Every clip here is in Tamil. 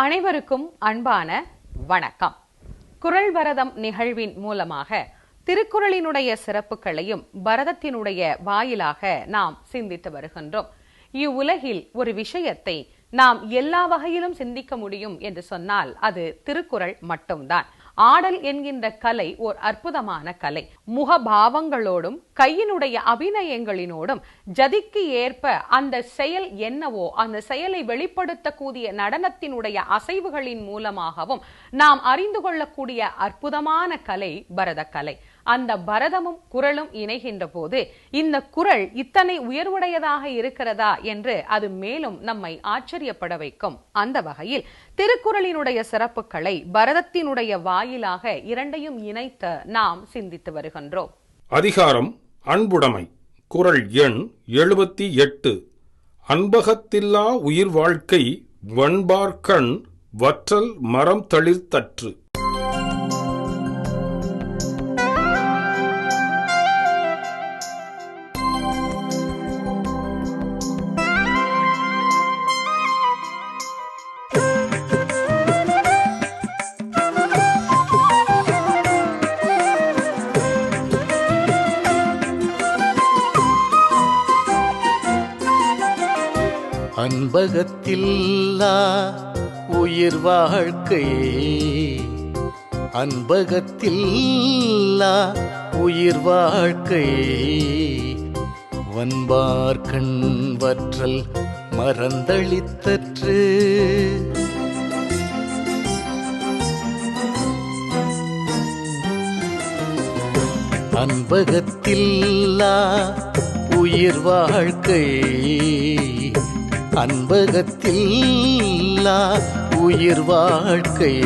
அனைவருக்கும் அன்பான வணக்கம். குரல் பரதம் நிகழ்வின் மூலமாக திருக்குறளினுடைய சிறப்புகளையும் பரதத்தினுடைய வாயிலாக நாம் சிந்தித்து வருகின்றோம். இவ்வுலகில் ஒரு விஷயத்தை நாம் எல்லா வகையிலும் சிந்திக்க முடியும் என்று சொன்னால் அது திருக்குறள் மட்டும்தான். ஆடல் என்கின்ற கலை ஓர் அற்புதமான கலை. முகபாவங்களோடும் கையினுடைய அபிநயங்களினோடும் ஜதிக்கு ஏற்ப அந்த செயல் என்னவோ அந்த செயலை வெளிப்படுத்தக்கூடிய நடனத்தினுடைய அசைவுகளின் மூலமாகவும் நாம் அறிந்து கொள்ளக்கூடிய அற்புதமான கலை பரதக்கலை. அந்த பரதமும் குரலும் இணைகின்ற போது இந்த குரல் இத்தனை உயர்வுடையதாக இருக்கிறதா என்று அது மேலும் நம்மை ஆச்சரியப்பட வைக்கும். அந்த வகையில் திருக்குறளினுடைய சிறப்புகளை பரதத்தினுடைய வாயிலாக இரண்டையும் இணைத்து நாம் சிந்தித்து வருகின்றோம். அதிகாரம் அன்புடைமை குறள் எண் எழுபத்தி எட்டு. அன்பகத்தில்லா உயிர் வாழ்க்கை வண்பார்கண் வற்றல் மரம் தளிர்த்தற்று. அன்பகத்தில்லா உயிர் வாழ்க்கையே அன்பகத்தில்லா உயிர் வாழ்க்கையே. வன்பார்கண் வற்றல் மறந்தளித்தற்று. அன்பகத்தில்லா உயிர் வாழ்க்கை அன்பகத்தில்லா உயிர் வாழ்க்கை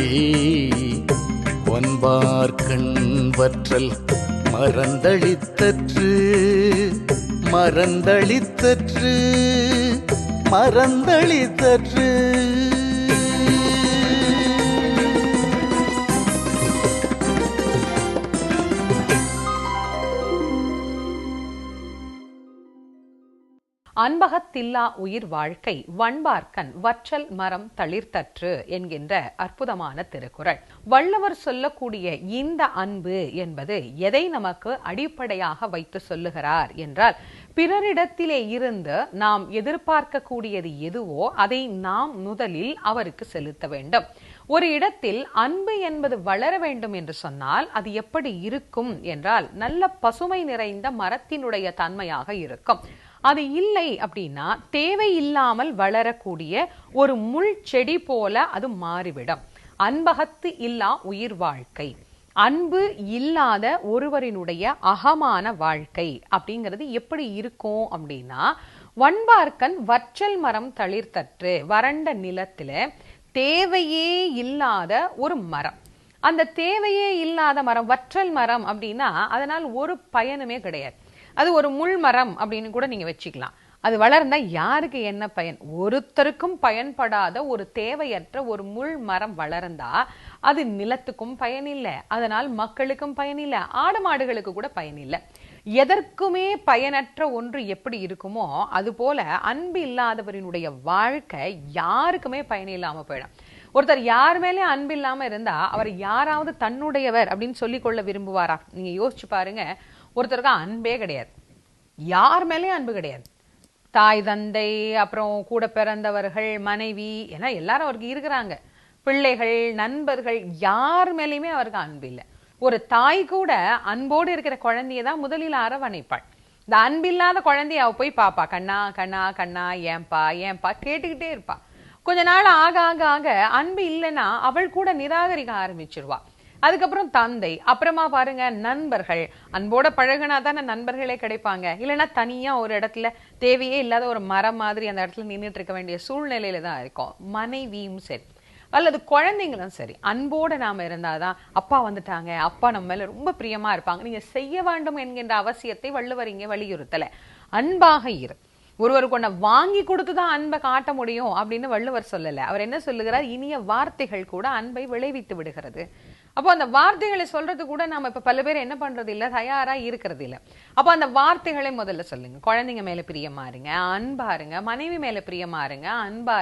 ஒன்பார்கண் வற்றல் மறந்தளித்தற்று மறந்தளித்தற்று மறந்தளித்தற்று. அன்பகத்தில்லா உயிர் வாழ்க்கை வண்பார்க்கன் வற்றல் மரம் தளிர்த்தற்று என்கின்ற அற்புதமான திருக்குறள். வள்ளுவர் சொல்லக்கூடிய இந்த அன்பு என்பது எதை நமக்கு அடிப்படையாக வைத்து சொல்லுகிறார் என்றால் பிறரிடத்திலே இருந்து நாம் எதிர்பார்க்கக்கூடியது எதுவோ அதை நாம் முதலில் அவருக்கு செலுத்த வேண்டும். ஒரு இடத்தில் அன்பு என்பது வளர வேண்டும் என்று சொன்னால் அது எப்படி இருக்கும் என்றால் நல்ல பசுமை நிறைந்த மரத்தினுடைய தன்மையாக இருக்கும். அது இல்லை அப்படின்னா தேவையில்லாமல் வளரக்கூடிய ஒரு முள் செடி போல அது மாறிவிடும். அன்பகத்து இல்லா உயிர் வாழ்க்கை. அன்பு இல்லாத ஒருவரினுடைய அகமான வாழ்க்கை அப்படிங்கிறது எப்படி இருக்கும் அப்படின்னா வன்பார்க்கன் வற்றல் மரம் தளிர்த்தற்று வறண்ட நிலத்துல தேவையே இல்லாத ஒரு மரம். அந்த தேவையே இல்லாத மரம் வற்றல் மரம் அப்படின்னா அதனால் ஒரு பயனுமே கிடையாது. அது ஒரு முள் மரம் அப்படின்னு கூட நீங்க வச்சுக்கலாம். அது வளர்ந்தா யாருக்கு என்ன பயன்? ஒருத்தருக்கும் பயன்படாத ஒரு தேவையற்ற ஒரு முள் மரம் வளர்ந்தா அது நிலத்துக்கும் பயனில்லை. அதனால் மக்களுக்கும் பயனில்லை. ஆடு மாடுகளுக்கு கூட பயன் இல்லை எதற்குமே பயனற்ற ஒன்று எப்படி இருக்குமோ அது போல அன்பு இல்லாதவரினுடைய வாழ்க்கை யாருக்குமே பயனில்லாம போயிடும். ஒருத்தர் யார் மேலே அன்பு இல்லாம இருந்தா அவர் யாராவது தன்னுடையவர் அப்படின்னு சொல்லிக்கொள்ள விரும்புவாரா? நீங்க யோசிச்சு பாருங்க. ஒருத்தருக்கு அன்பே கிடையாது. யார் மேலேயும் அன்பு கிடையாது. தாய் தந்தை அப்புறம் கூட பிறந்தவர்கள் மனைவி ஏன்னா எல்லாரும் அவருக்கு இருக்கிறாங்க. பிள்ளைகள் நண்பர்கள் யார் மேலேயுமே அவருக்கு அன்பு இல்லை. ஒரு தாய் கூட அன்போடு இருக்கிற குழந்தைய தான் முதலில் அரவணைப்பாள். இந்த அன்பில்லாத குழந்தைய அவ போய் பாப்பா. கண்ணா கண்ணா கண்ணா ஏன்பா ஏன்பா கேட்டுக்கிட்டே இருப்பா. கொஞ்ச நாள் ஆக ஆக ஆக அன்பு இல்லைன்னா அவள் கூட நிராகரிக்க ஆரம்பிச்சிருவா. அதுக்கப்புறம் தந்தை. அப்புறமா பாருங்க நண்பர்கள். அன்போட பழகினா தானே நண்பர்களே கிடைப்பாங்க. இல்லைன்னா தனியா ஒரு இடத்துல தேவையே இல்லாத ஒரு மரம் மாதிரி அந்த இடத்துல நின்றுட்டு இருக்க வேண்டிய சூழ்நிலையில தான் இருக்கும். மனைவியும் சரி அல்லது குழந்தைங்களும் சரி. அன்போட நாம இருந்தாதான் அப்பா வந்துட்டாங்க அப்பா நம்ம மேல ரொம்ப பிரியமா இருப்பாங்க. நீங்க செய்ய வேண்டும் என்கின்ற அவசியத்தை வள்ளுவர் இங்கே வலியுறுத்தல. அன்பாக இரு. ஒருவருக்கு கொண்ட வாங்கி கொடுத்து தான் அன்பை காட்ட முடியும் அப்படின்னு வள்ளுவர் சொல்லல. அவர் என்ன சொல்லுகிறார்? இனிய வார்த்தைகள் கூட அன்பை விளைவித்து விடுகிறது. அப்போ அந்த வார்த்தைகளை சொல்றது கூட நாம இப்ப பல பேர் என்ன பண்றது இல்ல தயாரா இருக்கிறது இல்ல. அப்போ அந்த வார்த்தைகளை முதல்ல சொல்லுங்க. குழந்தைங்க மேல பிரியமா இருங்க மனைவி மேல பிரியமா இருங்க அன்பா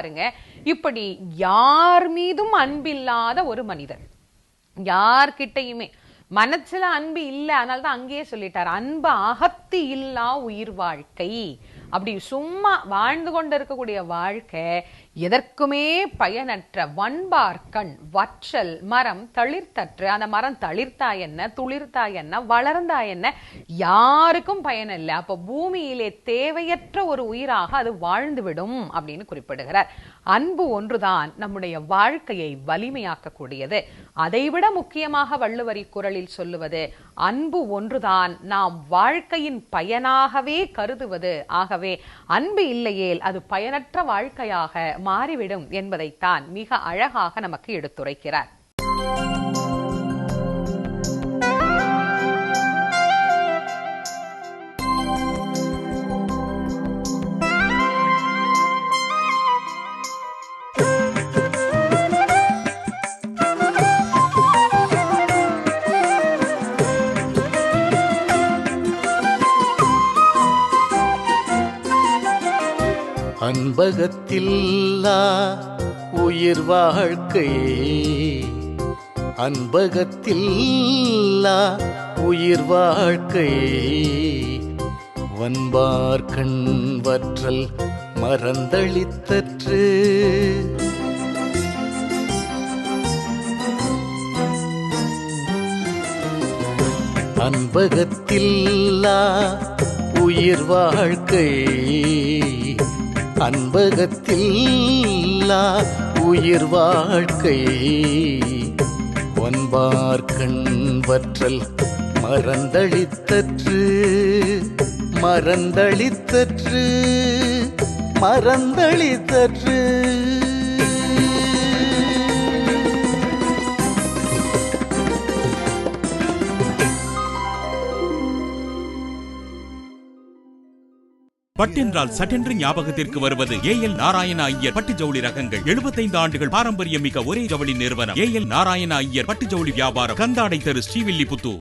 இப்படி யார் மீதும் அன்பில்லாத ஒரு மனிதர். யார்கிட்டயுமே. மனசுல அன்பு இல்ல அதனால தான் அங்கேயே சொல்லிட்டார். அன்பு அகத்து இல்லா உயிர் வாழ்க்கை. அப்படி சும்மா வாழ்ந்து கொண்டு இருக்கக்கூடிய வாழ்க்கை எதற்குமே பயனற்ற வன்பார்க்கண் வற்றல் மரம் தளிர்த்தற்று. அந்த மரம் தளிர்த்தா என்ன துளிர்த்தா என்ன வளர்ந்தா என்ன? யாருக்கும் பயனில்லை. அப்போ பூமியிலே தேவையற்ற ஒரு உயிராக அது வாழ்ந்துவிடும் அப்படின்னு குறிப்பிடுகிறார். அன்பு ஒன்றுதான் நம்முடைய வாழ்க்கையை வலிமையாக்கக்கூடியது. அதைவிட முக்கியமாக வள்ளுவரி குரலில் சொல்லுவது அன்பு ஒன்றுதான் நாம் வாழ்க்கையின் பயனாகவே கருதுவது. ஆகவே அன்பு இல்லையேல் அது பயனற்ற வாழ்க்கையாக மாறிவிடும் என்பதைத்தான் மிக அழகாக நமக்கு எடுத்துரைக்கிறார். அன்பகத்தில்லா உயிர் வாழ்க்கையே. அன்பகத்தில்லா உயிர் வாழ்க்கையே. வன்பார் கண் வற்றல் மறந்தளித்தற்று. அன்பகத்தில்லா உயிர் வாழ்க்கை அன்பகத்தில் உயிர் வாழ்க்கை. ஒன்பார் கண் வற்றல் மறந்தளித்தற்று மறந்தளித்தற்று மறந்தளித்தற்று. பட்டென்றால் சட்டென்று ஞாபகத்திற்கு வருவது ஏ எல் நாராயண ஐயர் பட்டு ஜவுளி ரகங்கள். 75 ஆண்டுகள் பாரம்பரியம் மிக்க ஒரே ஜவுளி நிறுவனம். ஏ எல் நாராயண ஐயர் பட்டு ஜவுளி வியாபாரம். கந்தாடை தெரு ஸ்ரீவில்லிபுத்தூர்.